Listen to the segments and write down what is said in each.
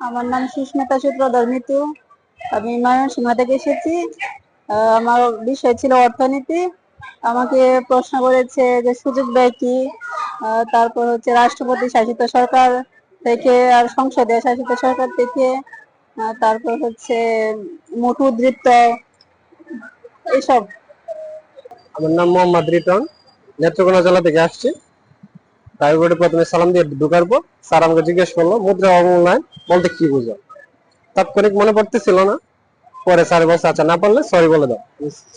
আমার নাম সুস্মিতা সূত্রধর মিতু আমি ময়মনসিংহ থেকে এসেছি। আমার বিষয় ছিল অর্থনীতি। আমাকে প্রশ্ন করেছে যে সুযোগ ব্যয় কি? তারপর হচ্ছে রাষ্ট্রপতি শাসিত সরকার থেকে আর সংসদে শাসিত সরকার থেকে। তারপর হচ্ছে মোট উদ্বৃত্ত এইসব আমার নাম মোহাম্মদ রিটন নেত্রকোনা জেলা থেকে আসছি। প্রাইভেটে প্রথমে সালাম দিয়ে ঢুকার পর স্যার আমাকে জিজ্ঞেস করল, মুদ্রা অবমূল্যায়ন বলতে কি বুঝো? তাৎক্ষণিক মনে পড়তেছিল না। পরে স্যার বলছে আচ্ছা না পারলে সরি বলে দাও।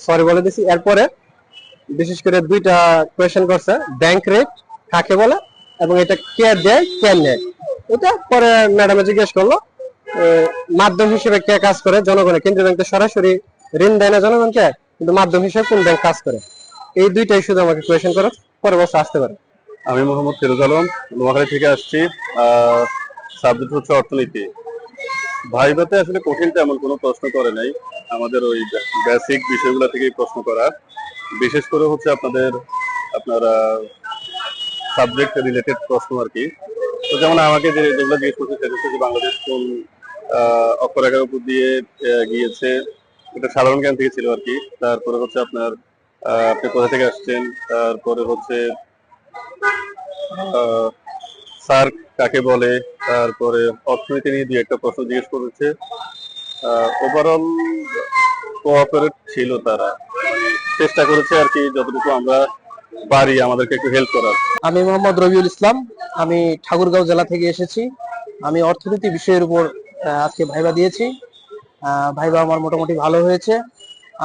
সরি বলে দিছি। এরপরে বিশেষ করে দুইটা কোয়েশ্চেন করছে ব্যাংক রেট কাকে বলে এবং এটা কে দেয়, কে নেয়? এটা পরে ম্যাডামে জিজ্ঞেস করল মাধ্যম হিসেবে কে কাজ করে? জনগণের কেন্দ্রীয় ব্যাংক সরাসরি ঋণ দেয় না জনগণকে, কিন্তু মাধ্যম হিসেবে কোন ব্যাংক কাজ করে? এই দুইটাই শুধু আমাকে কোয়েশ্চেন করে পরে বছর আসতে পারে। আমি মোহাম্মদ ফিরোজ আলম, নোয়াখালী থেকে আসছি সাবজেক্ট হচ্ছে অর্থনীতি। ভাইবাতে আসলে কঠিন তেমন কোনো প্রশ্ন করে নাই। আমাদের ওই বেসিক বিষয়গুলো থেকেই প্রশ্ন করা। বিশেষ করে হচ্ছে আপনাদের, আপনারা সাবজেক্ট রিলেটেড প্রশ্ন আর কি। তো যেমন আমাকে যে যেগুলো জিজ্ঞেস করছে, সেটা হচ্ছে যে বাংলাদেশ কোন অক্ষরেখার উপর দিয়ে গিয়েছে। এটা সাধারণ জ্ঞান থেকে ছিল আর কি। তারপরে হচ্ছে আপনার আপনি কোথা থেকে আসছেন? তারপরে হচ্ছে স্যার কাকে বলে? তারপরে অর্থনীতি নিয়ে দুই একটা প্রশ্ন জিজ্ঞেস করেছে। ওভারঅল কোঅপারেট ছিল তারা। চেষ্টা করেছে আর কি যতটুকু আমরা পারি আমাদেরকে একটু হেল্প করার। আমি মোহাম্মদ রবিউল ইসলাম। আমি ঠাকুরগাঁও জেলা থেকে এসেছি। আমি অর্থনীতি বিষয়ের উপর আজকে ভাইবা দিয়েছি। ভাইবা আমার মোটামুটি ভালো হয়েছে।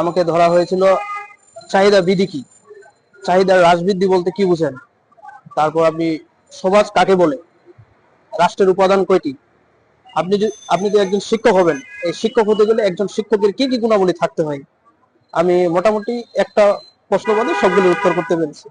আমাকে ধরা হয়েছিল চাহিদা বিধি কি? চাহিদার রাজবৃদ্ধি বলতে কি বুঝেন? তারপর আপনি সমাজ কাকে বলে? রাষ্ট্রের উপাদান কয়টি? আপনি যদি, আপনি তো একজন শিক্ষক হবেন, এই শিক্ষক হতে গেলে একজন শিক্ষকের কি কি গুণাবলী থাকতে হয়? আমি মোটামুটি একটা প্রশ্ন বাদে সবগুলি উত্তর করতে পেরেছি।